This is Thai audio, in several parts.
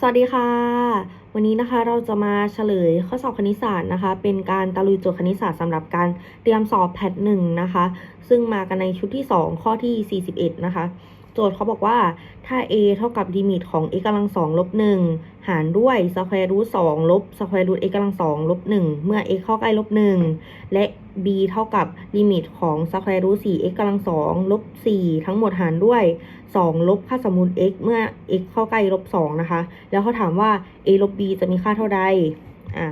สวัสดีค่ะ วันนี้นะคะเราจะมาเฉลยข้อสอบคณิตศาสตร์นะคะ เป็นการตะลุยโจทย์คณิตศาสตร์สำหรับการเตรียมสอบแพทหนึ่งนะคะ ซึ่งมากันในชุดที่ 2 ข้อที่ 41 นะคะ โจทย์เขาบอกว่าถ้า a เท่ากับลิมิตของ x กำลังสองลบหนึ่งหารด้วยสแควร์รูทสองลบสแควร์รูท x กำลังสองลบหนึ่งเมื่อ x เข้าใกล้ลบหนึ่งและ b เท่ากับลิมิตของสแควร์รูทสี่ x กำลังสองลบสี่ทั้งหมดหารด้วย2ลบค่าสมมูล x เมื่อ x เข้าใกล้ลบ2นะคะ แล้วเขาถามว่า a ลบ b จะมีค่าเท่าใดอะ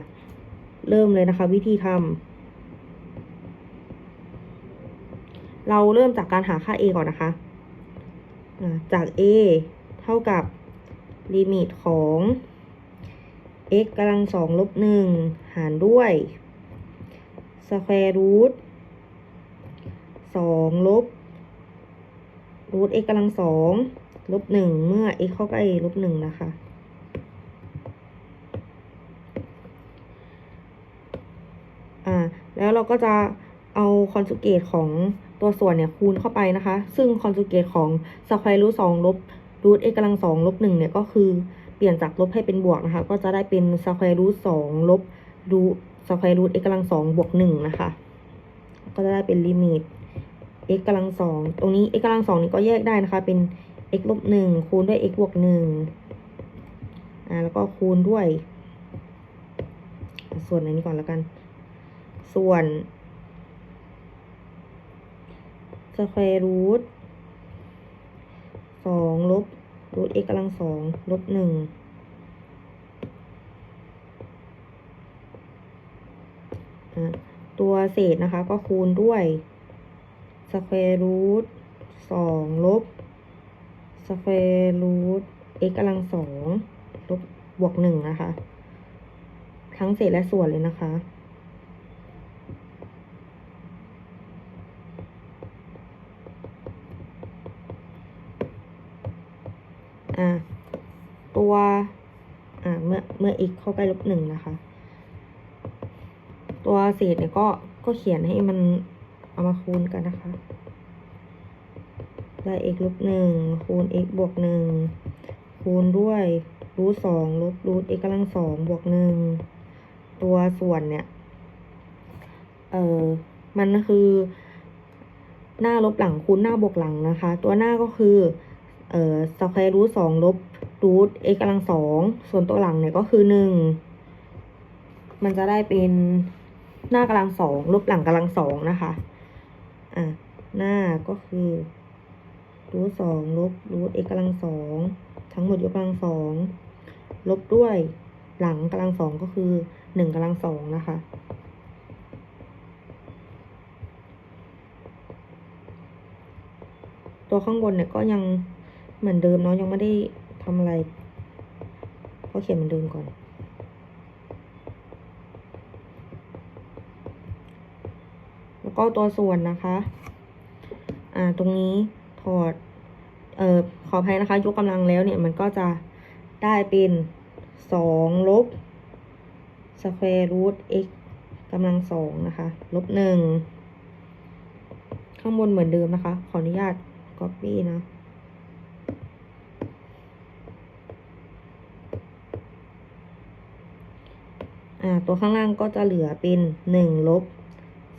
เริ่มเลยนะคะ วิธีทำเราเริ่มจากการหาค่า a ก่อนนะคะ จาก a เท่ากับลิมิตของ x กำลังสองลบหนึ่งหารด้วยสแควร์รูทสองลบรูท x กำลังสองลบหนึ่งเมื่อ x เข้าใกล้ลบหนึ่งนะคะ อ่า แล้วเราก็จะเอาคอนจูเกตของ ตัวส่วนเนี่ยคูณเข้าไปนะคะ ซึ่งคอนจูเกตของสแควร์รูทสองลบรูท x กำลังสองลบหนึ่งเนี่ยก็คือเปลี่ยนจากลบให้เป็นบวกนะคะ ก็จะได้เป็นสแควร์รูทสองลบรูสแควร์รูท x กำลังสองบวกหนึ่งนะคะ ก็จะได้เป็นลิมิต x กำลังสองตรงนี้ x กำลังสองนี่ก็แยกได้นะคะ เป็น x ลบหนึ่งคูณด้วย x บวกหนึ่งอ่าแล้วก็คูณด้วย ส่วนอันนี้ก่อนแล้วกัน ส่วน สแควร์รูทสองลบรูท x กำลังสองลบหนึ่งตัวเศษนะคะก็คูณด้วยสแควร์รูทสองลบสแควร์รูท x กำลังสองลบบวกหนึ่งนะคะ ทั้งเศษและส่วนเลยนะคะ อ่าตัวอ่าเมื่อเมื่อ x เข้าใกล้ลบหนึ่งนะคะ ตัวเศษเนี่ยก็ก็เขียนให้มันเอามาคูณกันนะคะได้ x ลบหนึ่งคูณ x บวกหนึ่งคูณด้วยรูทสองลบรูท x กำลังสองบวกหนึ่งตัวส่วนเนี่ย เออมันคือ หน้าลบหลังคูณหน้าบวกหลังนะคะ ตัวหน้าก็คือ เอ่อสแควร์รูทสองลบรูท x กำลังสองส่วนตัวหลังเนี่ยก็คือหนึ่งมันจะได้เป็นหน้ากำลังสองลบหลังกำลังสองนะคะอะหน้าก็คือรูทสองลบรูท x กำลังสองทั้งหมดยกกำลังสองลบด้วยหลังกำลังสองก็คือหนึ่งกำลังสองนะคะตัวข้างบนเนี่ยก็ยัง เหมือนเดิมเนาะยังไม่ได้ทำอะไรก็เขียนเหมือนเดิมก่อนแล้วก็ตัวส่วนนะคะ อ่า ตรงนี้ถอด เอ่อ ขออภัยนะคะ ยกกำลังแล้วเนี่ย มันก็จะได้เป็นสองลบสแควร์รูท x กำลังสองนะคะ ลบหนึ่ง ข้างบนเหมือนเดิมนะคะ ขออนุญาต copy นะ อ่า ตัวข้างล่างก็จะเหลือเป็นหนึ่งลบ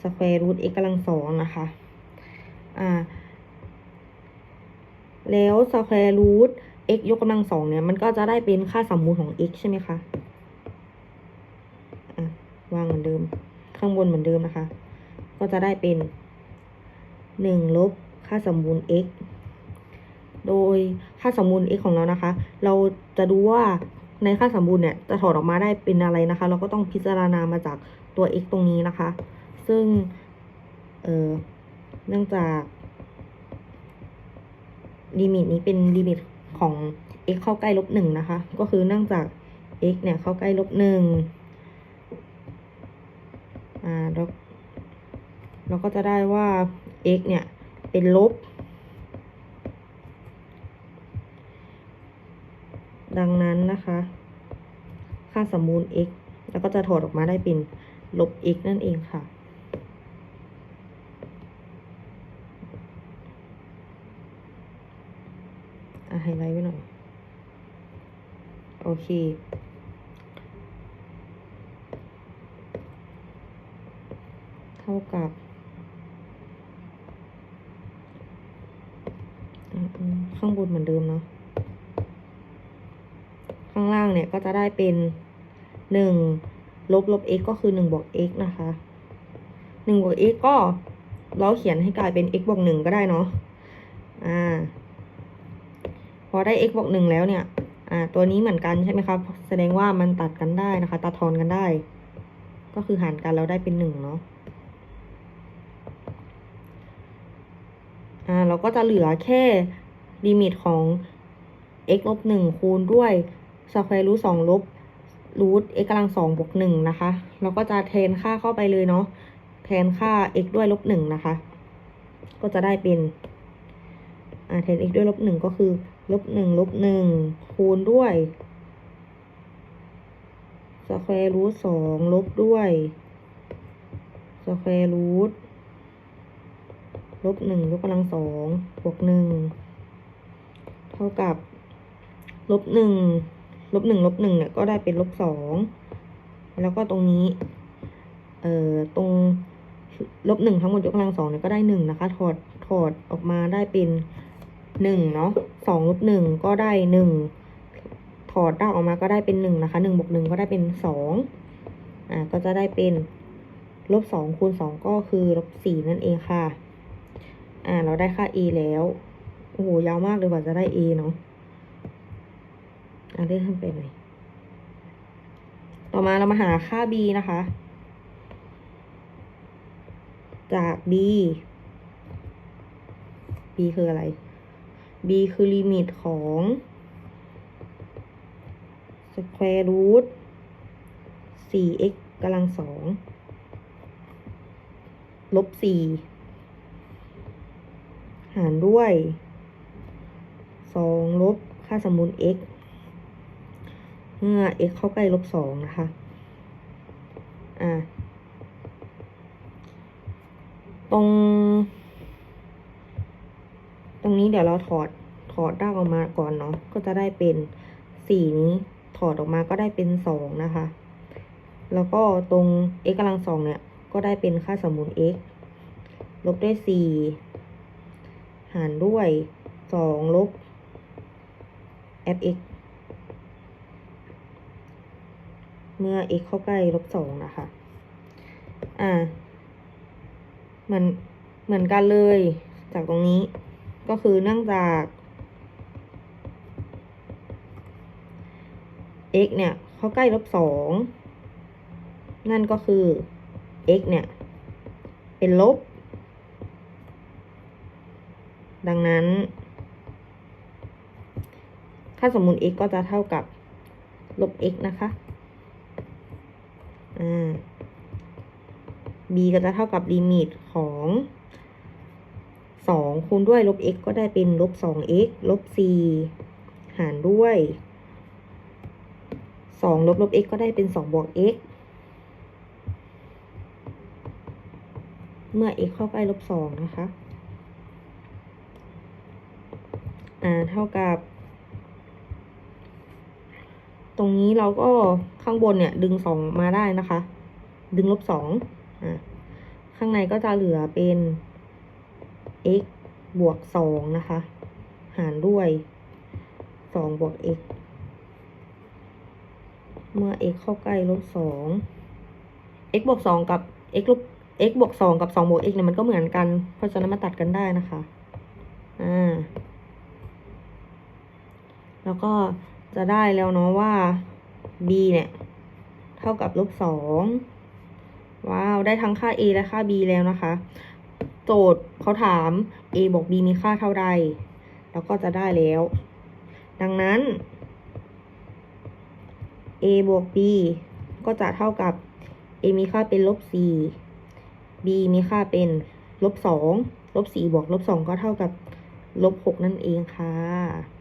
สแควร์รูท x กำลังสองนะคะอ่าแล้วสแควร์รูท x ยกกำลังสองเนี่ย มันก็จะได้เป็นค่าสมมูลของ x ใช่ไหมคะอะวางเหมือนเดิม ข้างบนเหมือนเดิมนะคะ ก็จะได้เป็นหนึ่งลบค่าสมมูล x โดยค่าสมมูล x ของเรานะคะ เราจะดูว่า ในค่าสมบูรณ์เนี่ยจะถอดออกมาได้เป็นอะไรนะคะ เราก็ต้องพิจารณามาจากตัว x ตรงนี้นะคะ ซึ่ง เออเนื่องจากลิมิตนี้เป็นลิมิตของ x เข้าใกล้ลบหนึ่งนะคะ ก็คือเนื่องจาก x เนี่ยเข้าใกล้ลบหนึ่งอ่าแล้วเราก็จะได้ว่า x เนี่ยเป็นลบ ดังนั้นนะคะ ค่าสมมูล x แล้วก็จะถอดออกมาได้เป็นลบ x นั่นเองค่ะ อะไฮไลท์ไว้หน่อย โอเคเท่ากับอืมข้างบนเหมือนเดิมเนาะ ข้างล่างเนี่ยก็จะได้เป็นหนึ่งลบลบ x ก็คือหนึ่งบวก x นะคะหนึ่งบวก x ก็เราเขียนให้กลายเป็น x บวกหนึ่งก็ได้เนาะอ่าพอได้ x บวกหนึ่งแล้วเนี่ยอ่าตัวนี้เหมือนกันใช่ไหมครับ แสดงว่ามันตัดกันได้นะคะ ตัดทอนกันได้ ก็คือหารกันแล้วได้เป็นหนึ่งเนาะอ่าเราก็จะเหลือแค่ลิมิตของ x ลบหนึ่งคูณด้วย สแควร์รูทสองลบรูท x กำลังสองบวกหนึ่งนะคะ เราก็จะแทนค่าเข้าไปเลยเนาะ แทนค่า x ด้วยลบหนึ่งนะคะ ก็จะได้เป็นอ่าแทน x ด้วยลบหนึ่งก็คือลบหนึ่งลบหนึ่งคูณด้วยสแควร์รูทสองลบด้วยสแควร์รูทลบหนึ่งยกกำลังสองบวกหนึ่งเท่ากับลบหนึ่ง ลบหนึ่งลบหนึ่งเนี่ยก็ได้เป็นลบสองแล้วก็ตรงนี้ เอ่อ ตรงลบหนึ่งทั้งหมดยกกำลังสองเนี่ยก็ได้หนึ่งนะคะ ถอด ถอดออกมาได้เป็นหนึ่งเนาะสองลบหนึ่งก็ได้หนึ่ง ถอดราออกมาก็ได้เป็นหนึ่งนะคะหนึ่งบวกหนึ่งก็ได้เป็นสองอ่า ก็จะได้เป็นลบสองคูณสองก็คือลบสี่นั่นเองค่ะ อ่า เราได้ค่า a แล้ว โอ้โห ยาวมากเลยกว่าจะได้ a เนาะ อ่าเลื่อนขึ้นไปหน่อย ต่อมาเรามาหาค่า b นะคะ จาก b b คืออะไร b คือลิมิตของ square root 4x กำลังสอง ลบสี่หารด้วยสองลบค่าสมมุติ x เมื่อ x เข้าใกล้ลบสองนะคะ อ่า ตรง ตรงนี้เดี๋ยวเราถอด ถอดรากออกมาก่อนเนาะ ก็จะได้เป็นสี่นี้ ถอดออกมาก็ได้เป็นสองนะคะ แล้วก็ตรง x กำลังสองเนี่ย ก็ได้เป็นค่าสมมุติ x ลบด้วยสี่ หารด้วยสองลบ fx เมื่อ x เข้าใกล้ลบสองนะคะ อ่า เหมือน เหมือนกันเลย จากตรงนี้ ก็คือเนื่องจาก x เนี่ย เข้าใกล้ลบสอง นั่นก็คือ x เนี่ย เป็นลบ ดังนั้น ถ้าสมมุติ x ก็จะเท่ากับลบ x นะคะ b ก็จะเท่ากับลิมิตของสองคูณด้วยลบ x ก็ได้เป็นลบสอง x ลบสี่หารด้วยสองลบลบ x ก็ได้เป็นสองบวก x เมื่อ x เข้าใกล้ลบสองนะคะ อ่า เท่ากับ ตรงนี้เราก็ข้างบนเนี่ย ดึงสองมาได้นะคะ ดึงลบสองอ่าข้างในก็จะเหลือเป็น x บวกสองนะคะ หารด้วยสองบวก x เมื่อ x เข้าใกล้ลบสอง x บวกสองกับ x ลบ x บวกสองกับสองบวก x เนี่ยมันก็เหมือนกัน เพราะฉะนั้นมาตัดกันได้นะคะ อ่า แล้วก็ จะได้แล้วเนาะว่า b เนี่ย เท่ากับลบสองว้าว ได้ทั้งค่า a และค่า b แล้วนะคะ โจทย์เขาถาม a บวก b มีค่าเท่าใด แล้วก็จะได้แล้ว ดังนั้น a บวก b ก็จะเท่ากับ a มีค่าเป็นลบสี่ b มีค่าเป็นลบสองลบสี่บวกลบสองก็เท่ากับลบหกนั่นเองค่ะ